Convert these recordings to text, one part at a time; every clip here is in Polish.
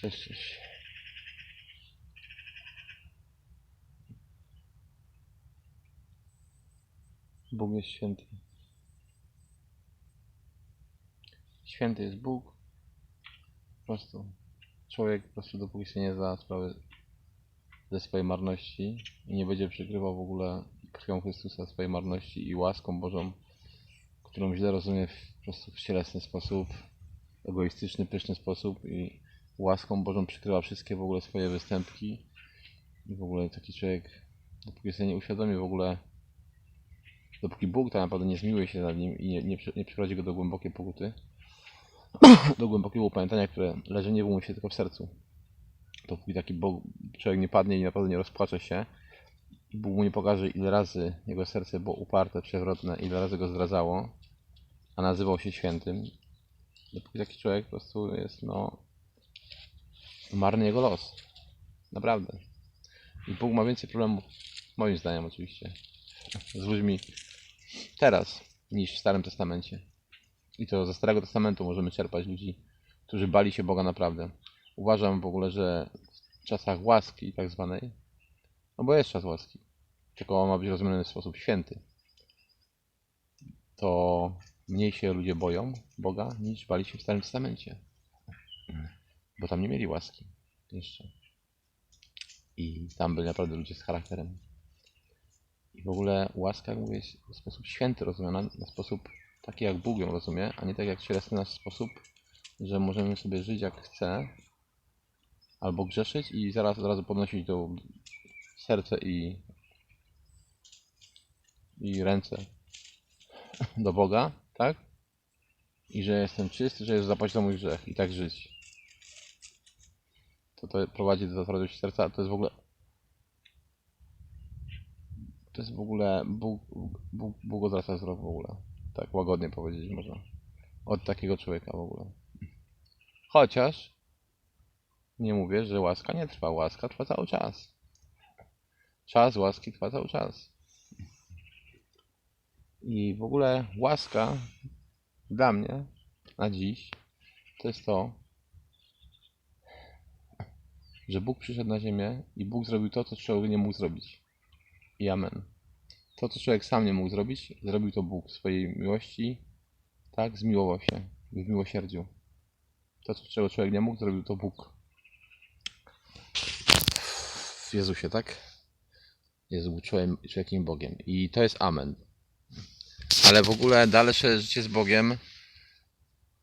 Cześć, cześć. Bóg jest święty. Święty jest Bóg. Po prostu człowiek po prostu dopóki sobie nie zda sprawy ze swojej marności i nie będzie przykrywał w ogóle krwią Chrystusa swojej marności i łaską Bożą, którą źle rozumie w, po prostu w cielesny sposób, egoistyczny, pyszny sposób i łaską Bożą przykrywa wszystkie w ogóle swoje występki i w ogóle taki człowiek, dopóki sobie nie uświadomi w ogóle, dopóki Bóg tak naprawdę nie zmiłuje się nad nim i nie, nie, nie przyprowadzi go do głębokiej pokuty, do głębokiego upamiętania, które leży nie w umyśle, tylko w sercu. Dopóki taki Bóg, człowiek nie padnie i naprawdę nie rozpłacze się i Bóg mu nie pokaże ile razy jego serce było uparte, przewrotne, ile razy go zdradzało, a nazywał się świętym, dopóki taki człowiek po prostu jest, no, marny jego los. Naprawdę. I Bóg ma więcej problemów, moim zdaniem oczywiście, z ludźmi teraz niż w Starym Testamencie. I to ze Starego Testamentu możemy czerpać ludzi, którzy bali się Boga naprawdę. Uważam w ogóle, że w czasach łaski tak zwanej, no bo jest czas łaski, tylko on ma być rozumiany w sposób święty, to mniej się ludzie boją Boga niż bali się w Starym Testamencie. Bo tam nie mieli łaski jeszcze. I tam byli naprawdę ludzie z charakterem. I w ogóle łaska, jak mówię, jest w sposób święty rozumiana, na sposób taki jak Bóg ją rozumie, a nie tak jak cielesny nasz sposób, że możemy sobie żyć jak chce, albo grzeszyć i zaraz od razu podnosić do serce i, i ręce do Boga, tak? I że jestem czysty, że jest zapłać za mój grzech i tak żyć. To to prowadzi do otwartości serca, to jest w ogóle to jest w ogóle Bóg, Bóg, Bóg odwraca wzrok w ogóle. Tak łagodnie powiedzieć można. Od takiego człowieka w ogóle. Chociaż nie mówię, że łaska nie trwa. Łaska trwa cały czas. Czas łaski trwa cały czas. I w ogóle łaska dla mnie na dziś to jest to, że Bóg przyszedł na ziemię i Bóg zrobił to, co człowiek nie mógł zrobić. I amen. To, co człowiek sam nie mógł zrobić, zrobił to Bóg w swojej miłości. Tak, zmiłował się w miłosierdziu. To, co czego człowiek nie mógł, zrobił to Bóg. W Jezusie, tak? Jezus był człowiekiem, człowiekiem Bogiem. I to jest amen. Ale w ogóle dalsze życie z Bogiem,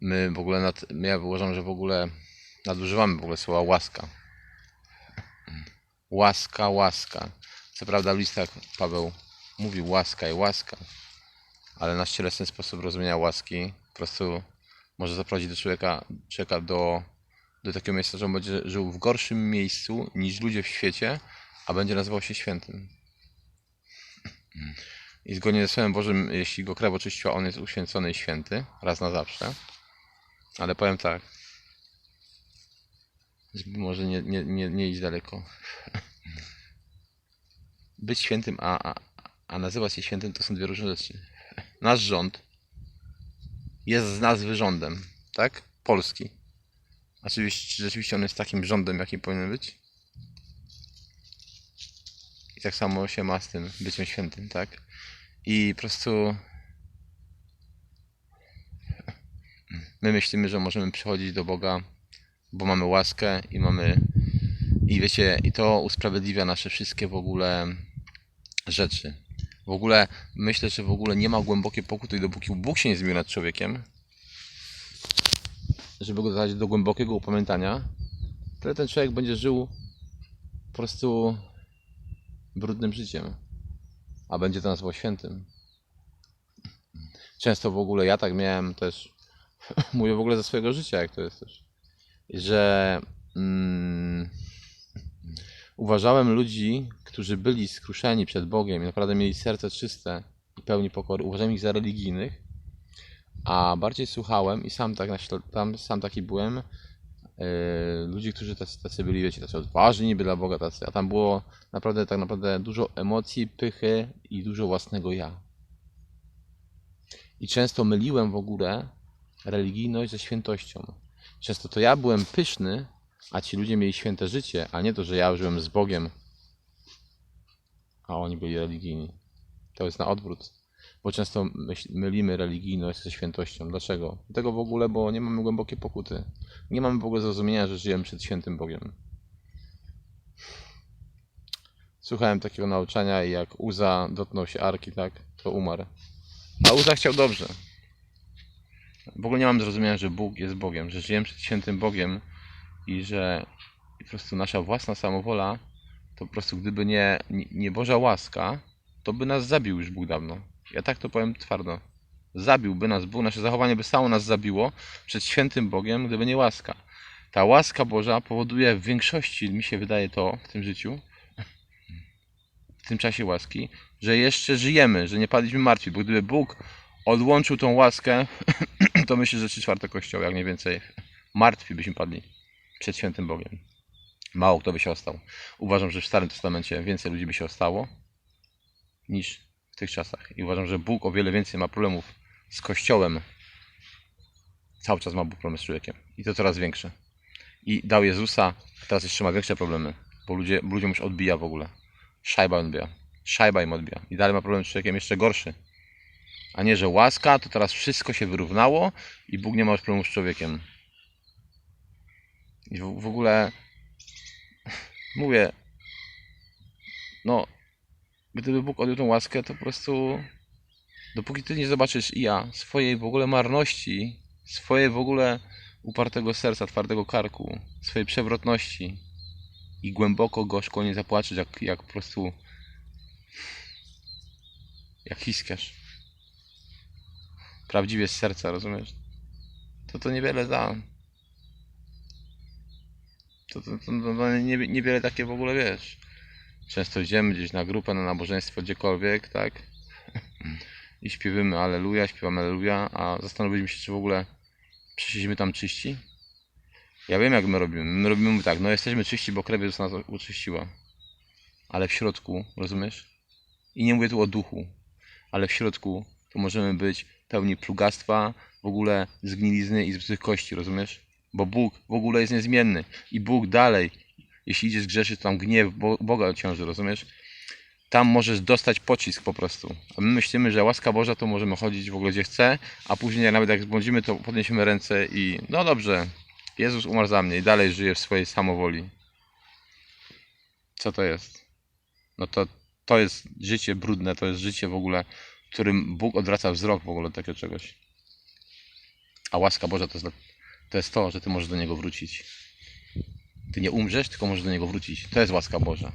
my w ogóle, nad, ja uważam, że w ogóle nadużywamy w ogóle słowa łaska. Łaska, łaska. Co prawda w listach Paweł mówił łaska i łaska, ale nasz cielesny sposób rozumienia łaski po prostu może zaprowadzić do człowieka, człowieka do, do takiego miejsca, że on będzie żył w gorszym miejscu niż ludzie w świecie, a będzie nazywał się świętym. I zgodnie ze Słowem Bożym, jeśli go krew oczyściła, on jest uświęcony i święty, raz na zawsze. Ale powiem tak, może nie, nie, nie, nie iść daleko. Być świętym, a, a, a nazywać się świętym to są dwie różne rzeczy. Nasz rząd jest z nazwy rządem, tak? Polski. Czy rzeczywiście on jest takim rządem, jakim powinien być? I tak samo się ma z tym byciem świętym, tak? I po prostu my myślimy, że możemy przychodzić do Boga, bo mamy łaskę i mamy i wiecie, i to usprawiedliwia nasze wszystkie w ogóle rzeczy. W ogóle myślę, że w ogóle nie ma głębokiej pokuty, dopóki Bóg się nie zmienił nad człowiekiem, żeby go dać do głębokiego upamiętania, tyle ten człowiek będzie żył po prostu brudnym życiem, a będzie to nazywał świętym. Często w ogóle ja tak miałem też, mówię w ogóle ze swojego życia, jak to jest też, że mm, uważałem ludzi, którzy byli skruszeni przed Bogiem i naprawdę mieli serce czyste i pełni pokory, uważałem ich za religijnych, a bardziej słuchałem i sam, tak tam, sam taki byłem, yy, ludzi, którzy tacy, tacy byli, wiecie, tacy odważni niby dla Boga tacy, a tam było naprawdę tak naprawdę dużo emocji, pychy i dużo własnego ja. I często myliłem w ogóle religijność ze świętością. Często to ja byłem pyszny, A ci ludzie mieli święte życie, a nie to, że ja żyłem z Bogiem, a oni byli religijni. To jest na odwrót. Bo często mylimy religijność ze świętością. Dlaczego? Dlatego w ogóle, bo nie mamy głębokiej pokuty. Nie mamy w ogóle zrozumienia, że żyjemy przed świętym Bogiem. Słuchałem takiego nauczania i jak Uza dotknął się Arki, tak, to umarł. A Uza chciał dobrze. W ogóle nie mam zrozumienia, że Bóg jest Bogiem, że żyjemy przed świętym Bogiem i że po prostu nasza własna samowola, to po prostu gdyby nie, nie Boża łaska, to by nas zabił już Bóg dawno. Ja tak to powiem twardo. Zabiłby nas Bóg, nasze zachowanie by samo nas zabiło przed świętym Bogiem, gdyby nie łaska. Ta łaska Boża powoduje w większości, mi się wydaje to w tym życiu, w tym czasie łaski, że jeszcze żyjemy, że nie padliśmy martwi, bo gdyby Bóg odłączył tą łaskę, to myślę, że trzy czwarte kościoła, jak nie więcej, martwi byśmy padli przed świętym Bogiem. Mało kto by się ostał. Uważam, że w Starym Testamencie więcej ludzi by się ostało niż w tych czasach. I uważam, że Bóg o wiele więcej ma problemów z Kościołem. Cały czas ma Bóg problemy z człowiekiem. I to coraz większe. I dał Jezusa, teraz jeszcze ma większe problemy, bo ludzie, ludziom już odbija w ogóle. Szajba odbija. Szajba im odbija. I dalej ma problem z człowiekiem jeszcze gorszy. A nie, że łaska, to teraz wszystko się wyrównało i Bóg nie ma już problemu z człowiekiem. I w, w ogóle mówię, no, gdyby Bóg odjął tą łaskę, to po prostu dopóki ty nie zobaczysz i ja swojej w ogóle marności, swojej w ogóle upartego serca, twardego karku, swojej przewrotności i głęboko gorzko nie zapłaczesz, jak, jak po prostu jak hiskiarz. Prawdziwie z serca, rozumiesz? To to niewiele da. To, to, to, to nie, niewiele takie w ogóle wiesz. Często idziemy gdzieś na grupę, na nabożeństwo, gdziekolwiek, tak? I śpiewamy Aleluja, śpiewamy Aleluja, a zastanowiliśmy się, czy w ogóle przyszliśmy tam czyści? Ja wiem, jak my robimy. My robimy tak, no jesteśmy czyści, bo krew Jezusa nas uczyściła. Ale w środku, rozumiesz? I nie mówię tu o duchu, ale w środku to możemy być pełni plugastwa, w ogóle zgnilizny i zepsutych kości, rozumiesz? Bo Bóg w ogóle jest niezmienny. I Bóg dalej, jeśli idziesz grzeszyć, to tam gniew Bo- Boga ciąży, rozumiesz? Tam możesz dostać pocisk po prostu. A my myślimy, że łaska Boża to możemy chodzić w ogóle gdzie chce, a później nawet jak zbłądzimy, to podniesiemy ręce i no dobrze, Jezus umarł za mnie i dalej żyje w swojej samowoli. Co to jest? No to, to jest życie brudne, to jest życie w ogóle, którym Bóg odwraca wzrok w ogóle takiego czegoś. A łaska Boża to jest, to jest to, że ty możesz do Niego wrócić. Ty nie umrzesz, tylko możesz do Niego wrócić. To jest łaska Boża.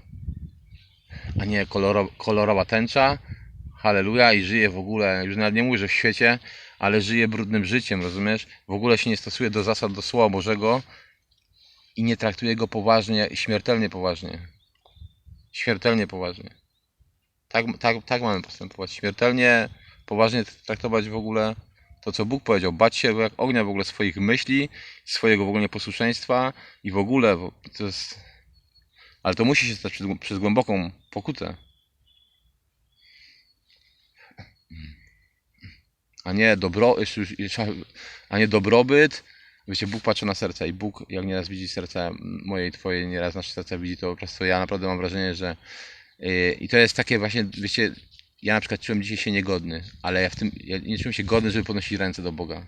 A nie koloro, kolorowa tęcza, halleluja i żyje w ogóle, już nawet nie mówię, że w świecie, ale żyje brudnym życiem, rozumiesz? W ogóle się nie stosuje do zasad, do Słowa Bożego i nie traktuje go poważnie, śmiertelnie poważnie. Śmiertelnie poważnie. Tak, tak, tak mamy postępować. Śmiertelnie poważnie traktować w ogóle to, co Bóg powiedział. Bać się jak ognia w ogóle swoich myśli, swojego w ogóle nieposłuszeństwa i w ogóle to jest... Ale to musi się stać przez, przez głęboką pokutę. A nie dobro, a nie dobrobyt. Wiecie, Bóg patrzy na serce i Bóg, jak nieraz widzi serce moje i twoje, nieraz nasze serce widzi, to po prostu ja naprawdę mam wrażenie, że i to jest takie właśnie, wiecie, ja na przykład czułem dzisiaj się niegodny, ale ja w tym, ja nie czułem się godny, żeby podnosić ręce do Boga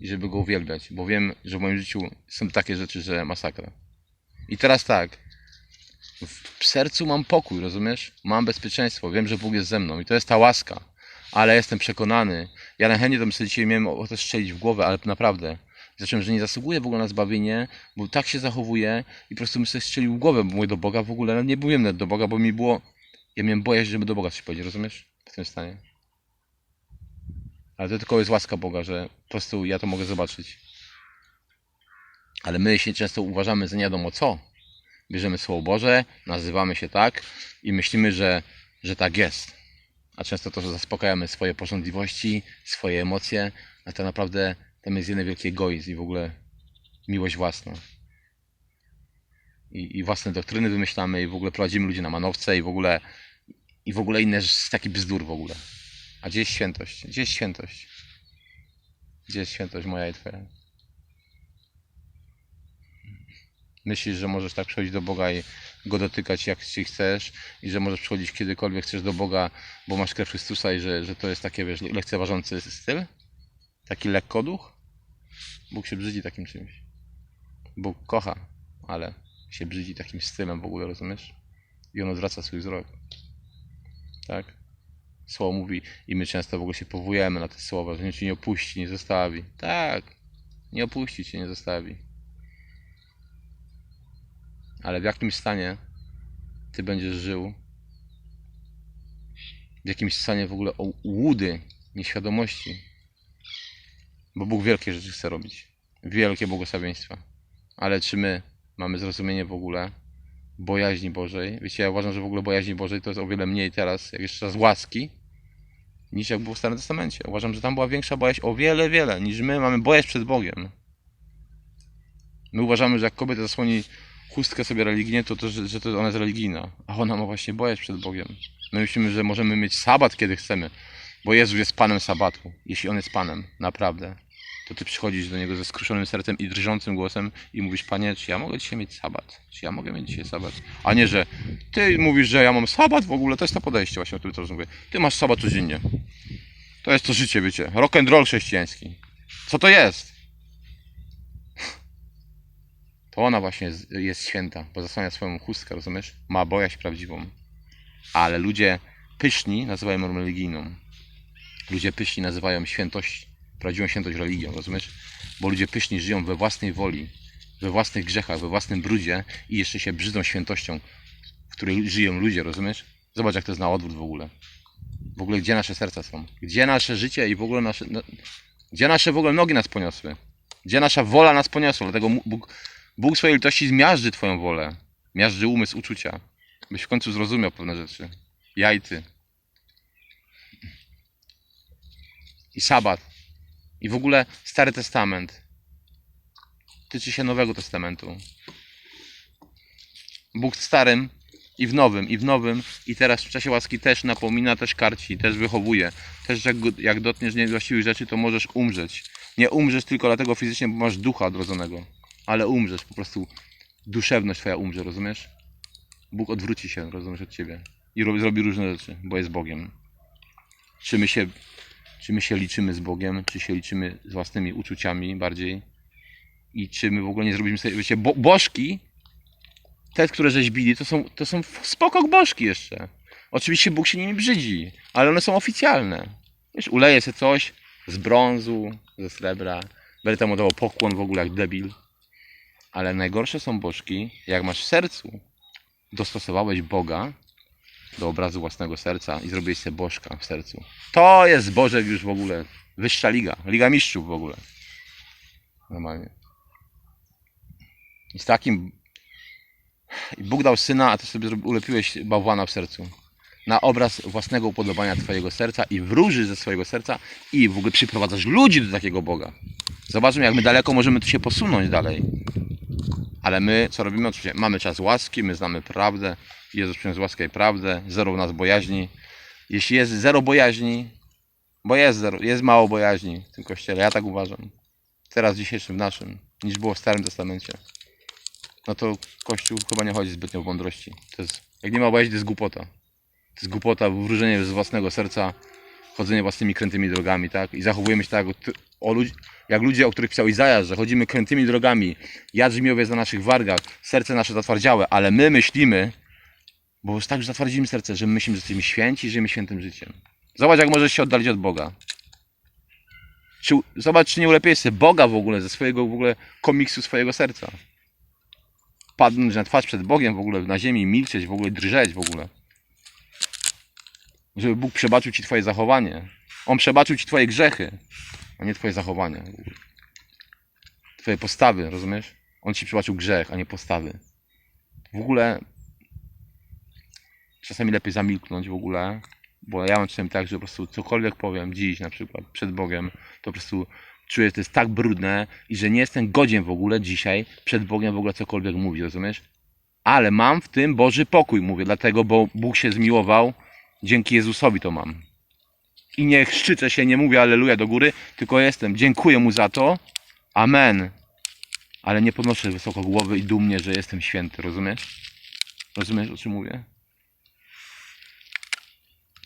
i żeby Go uwielbiać, bo wiem, że w moim życiu są takie rzeczy, że masakra. I teraz tak, w sercu mam pokój, rozumiesz? Mam bezpieczeństwo, wiem, że Bóg jest ze mną i to jest ta łaska, ale jestem przekonany, ja najchętniej to bym sobie dzisiaj miałem ochotę strzelić w głowę, ale naprawdę zacząłem, że nie zasługuję w ogóle na zbawienie, bo tak się zachowuję i po prostu bym sobie strzelił w głowę, bo mówię do Boga w ogóle, nie byłem do Boga, bo mi było, ja miałem bojaźń, żeby do Boga coś powiedzieć, rozumiesz? W tym stanie. Ale to tylko jest łaska Boga, że po prostu ja to mogę zobaczyć. Ale my się często uważamy za nie wiadomo co. Bierzemy Słowo Boże, nazywamy się tak i myślimy, że, że tak jest. A często to, że zaspokajamy swoje pożądliwości, swoje emocje, a tak naprawdę tam jest jeden wielki egoizm i w ogóle miłość własna. I, I własne doktryny wymyślamy i w ogóle prowadzimy ludzi na manowce i w ogóle i w ogóle inne taki bzdur w ogóle. A gdzie jest świętość? Gdzie jest świętość? Gdzie jest świętość moja i twoja? Myślisz, że możesz tak przychodzić do Boga i Go dotykać jak ci chcesz i że możesz przychodzić kiedykolwiek chcesz do Boga, bo masz krew Chrystusa i że, że to jest takie, wiesz, lekceważący styl? Taki lekkoduch? Bóg się brzydzi takim czymś. Bóg kocha, ale się brzydzi takim stylem w ogóle, rozumiesz? I on odwraca swój wzrok. Tak? Słowo mówi i my często w ogóle się powołujemy na te słowa, że nie ci nie opuści, nie zostawi. Tak, nie opuści cię, nie zostawi. Ale w jakim stanie ty będziesz żył? W jakimś stanie w ogóle łudy, nieświadomości. Bo Bóg wielkie rzeczy chce robić. Wielkie błogosławieństwa. Ale czy my mamy zrozumienie w ogóle bojaźni Bożej? Wiecie, ja uważam, że w ogóle bojaźni Bożej to jest o wiele mniej teraz, jak jeszcze z łaski, niż jak było w Starym Testamencie. Uważam, że tam była większa bojaźń o wiele, wiele, niż my mamy bojaźń przed Bogiem. My uważamy, że jak kobieta zasłoni chustkę sobie religijnie, to, to że, że to ona jest religijna. A ona ma właśnie bojaźń przed Bogiem. My myślimy, że możemy mieć sabat, kiedy chcemy. Bo Jezus jest Panem sabatu. Jeśli On jest Panem, naprawdę. To Ty przychodzisz do Niego ze skruszonym sercem i drżącym głosem i mówisz, Panie, czy ja mogę dzisiaj mieć sabat? Czy ja mogę mieć dzisiaj sabat? A nie, że Ty mówisz, że ja mam sabat w ogóle. To jest to podejście właśnie, o którym teraz mówię. Ty masz sabat codziennie. To jest to życie, wiecie. Rock and roll chrześcijański. Co to jest? To ona właśnie jest, jest święta, bo zasłania swoją chustkę, rozumiesz? Ma bojaźń prawdziwą. Ale ludzie pyszni nazywają ją religijną. Ludzie pyszni nazywają świętość, prawdziwą świętość religią, rozumiesz? Bo ludzie pyszni żyją we własnej woli, we własnych grzechach, we własnym brudzie i jeszcze się brzydzą świętością, w której żyją ludzie, rozumiesz? Zobacz, jak to jest na odwrót w ogóle. W ogóle, gdzie nasze serca są? Gdzie nasze życie i w ogóle nasze... No, gdzie nasze w ogóle nogi nas poniosły? Gdzie nasza wola nas poniosła? Dlatego Bóg, Bóg swojej litości zmiażdży Twoją wolę. Miażdży umysł, uczucia. Byś w końcu zrozumiał pewne rzeczy. Ja i Ty. I sabat. I w ogóle Stary Testament. Tyczy się Nowego Testamentu. Bóg w Starym i w Nowym, i w Nowym, i teraz w czasie łaski też napomina, też karci, też wychowuje. Też jak, jak dotkniesz niewłaściwych rzeczy, to możesz umrzeć. Nie umrzesz tylko dlatego fizycznie, bo masz ducha odrodzonego, ale umrzesz, po prostu duszewność twoja umrze, rozumiesz? Bóg odwróci się, rozumiesz, od ciebie i robi, zrobi różne rzeczy, bo jest Bogiem. Czy my się, czy my się liczymy z Bogiem, czy się liczymy z własnymi uczuciami bardziej i czy my w ogóle nie zrobiliśmy sobie, wiecie, bo, bożki, te, które rzeźbili, to są, to są spoko bożki jeszcze. Oczywiście Bóg się nimi brzydzi, ale one są oficjalne. Wiesz, uleje się coś z brązu, ze srebra, będę tam oddawał pokłon w ogóle jak debil. Ale najgorsze są bożki, jak masz w sercu, dostosowałeś Boga do obrazu własnego serca i zrobiłeś sobie bożka w sercu. To jest Bożek już w ogóle. Wyższa liga. Liga mistrzów w ogóle. Normalnie. I z takim... I Bóg dał syna, a ty sobie ulepiłeś bałwana w sercu. Na obraz własnego upodobania twojego serca i wróży ze swojego serca i w ogóle przyprowadzasz ludzi do takiego Boga. Zobaczmy, jak my daleko możemy tu się posunąć dalej. Ale my, co robimy? Oczywiście mamy czas łaski, my znamy prawdę. Jezus przyniósł łaskę i prawdę. Zero w nas bojaźni. Jeśli jest zero bojaźni, bo jest zero, jest mało bojaźni w tym kościele, ja tak uważam. Teraz dzisiejszym, w naszym, niż było w Starym Testamencie. No to Kościół chyba nie chodzi zbytnio w mądrości. To jest, jak nie ma bojaźni, to jest głupota. To jest głupota, wróżenie z własnego serca, chodzenie własnymi krętymi drogami, tak? I zachowujemy się tak, o ludzi, jak ludzie, o których pisał Izajasz, że chodzimy krętymi drogami, jadrzmiowie jest na naszych wargach, serce nasze zatwardziałe, ale my myślimy, bo tak już zatwardzimy serce, że my myślimy, że jesteśmy święci i żyjemy świętym życiem. Zobacz, jak możesz się oddalić od Boga. Czy, zobacz, czy nie ulepiłeś sobie Boga w ogóle, ze swojego w ogóle komiksu swojego serca. Padnąć na twarz przed Bogiem w ogóle, na ziemi, milczeć, w ogóle drżeć w ogóle. Żeby Bóg przebaczył Ci Twoje zachowanie. On przebaczył Ci Twoje grzechy, a nie Twoje zachowania. Twoje postawy, rozumiesz? On Ci przebaczył grzech, a nie postawy. W ogóle czasami lepiej zamilknąć w ogóle, bo ja mam czasem tak, że po prostu cokolwiek powiem dziś na przykład przed Bogiem, to po prostu czuję, że to jest tak brudne i że nie jestem godzien w ogóle dzisiaj przed Bogiem w ogóle cokolwiek mówić, rozumiesz? Ale mam w tym Boży pokój, mówię, dlatego, bo Bóg się zmiłował, dzięki Jezusowi to mam. I nie szczycę się, nie mówię aleluja do góry, tylko jestem, dziękuję Mu za to, amen. ale nie podnoszę wysoko głowy i dumnie, że jestem święty, rozumiesz? Rozumiesz, o czym mówię?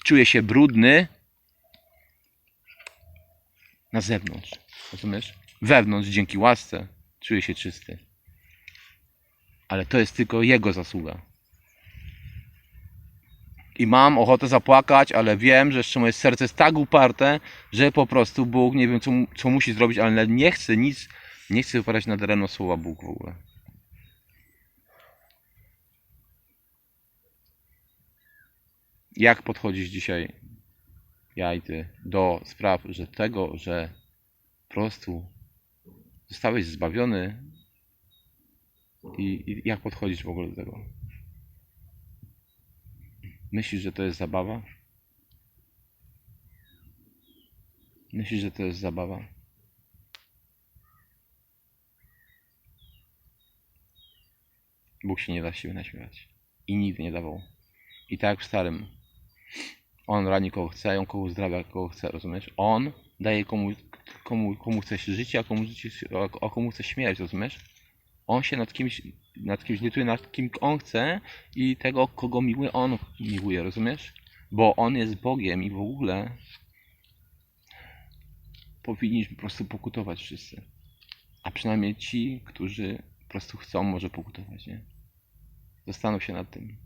Czuję się brudny na zewnątrz, rozumiesz? Wewnątrz, dzięki łasce, czuję się czysty. Ale to jest tylko jego zasługa. I mam ochotę zapłakać, ale wiem, że jeszcze moje serce jest tak uparte, że po prostu Bóg nie wiem, co, co musi zrobić, ale nie chce nic, nie chce wypadać na terenu słowa Bóg w ogóle. Jak podchodzisz dzisiaj, ja i ty, do spraw, że tego, że po prostu zostałeś zbawiony i, i jak podchodzisz w ogóle do tego? Myślisz, że to jest zabawa? Myślisz, że to jest zabawa? Bóg się nie da siebie naśmiewać. I nigdy nie dawał. I tak jak w starym. On rani kogo chce, on kogo zdrawia, kogo chce, rozumiesz? On daje komu, komu, komu chce się życie, a komu, a komu chce śmierć, rozumiesz? On się nad kimś, nad kimś lituje, nad kim on chce i tego, kogo miłuje, on miłuje, rozumiesz? Bo on jest Bogiem i w ogóle powinniśmy po prostu pokutować wszyscy. A przynajmniej ci, którzy po prostu chcą może pokutować, nie? Zastanów się nad tym.